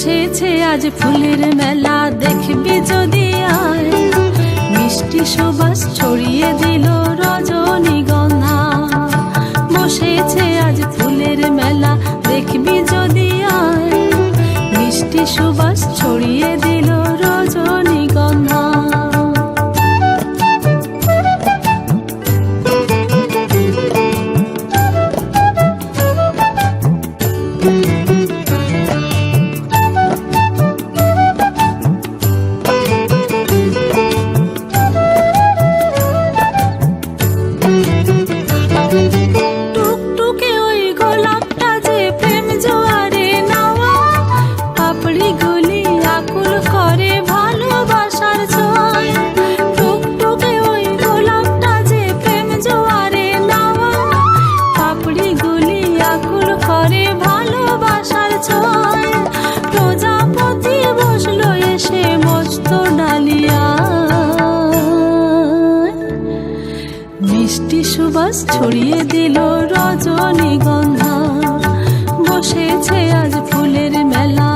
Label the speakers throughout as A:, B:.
A: বসেছে আজ ফুলের মেলা। দেখবি যদি আ সুবাস ছড়িয়ে দিল রজনীগন্ধা। বসেছে আজ ফুলের মেলা।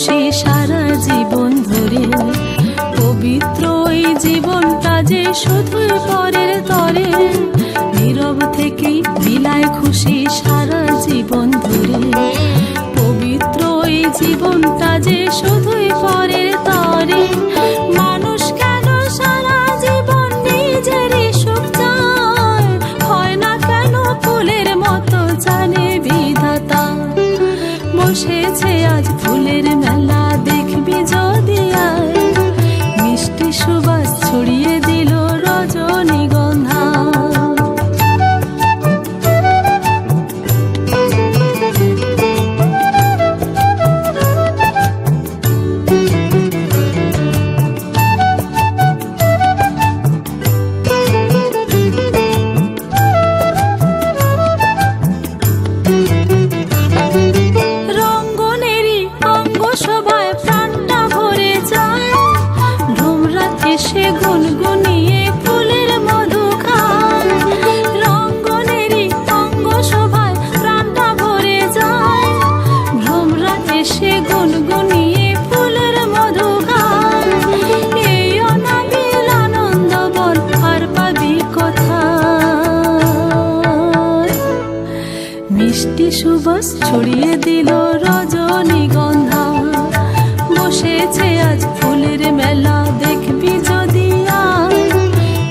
A: সে সারা জীবন ধরে। পবিত্র এই জীবনটা যে শুধু পরের তরে। নীরব থেকে বিলায় খুশি সারা জীবন ধরে। এসেছে আজ ফুলের মেলা দেখবি যদি আয় মিষ্টি সুবাস ছড়িয়ে মিষ্টি সুবাস ছড়িয়ে দিল রজনীগন্ধা। বসেছে আজ ফুলের মেলা, দেখবি যদি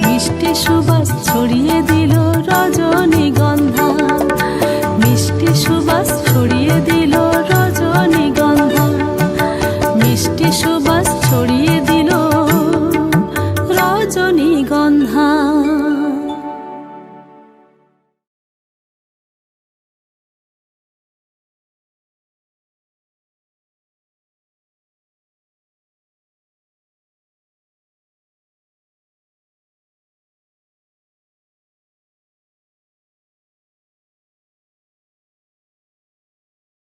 A: মিষ্টি সুবাস ছড়িয়ে দিল রজনীগন্ধা। মিষ্টি সুবাস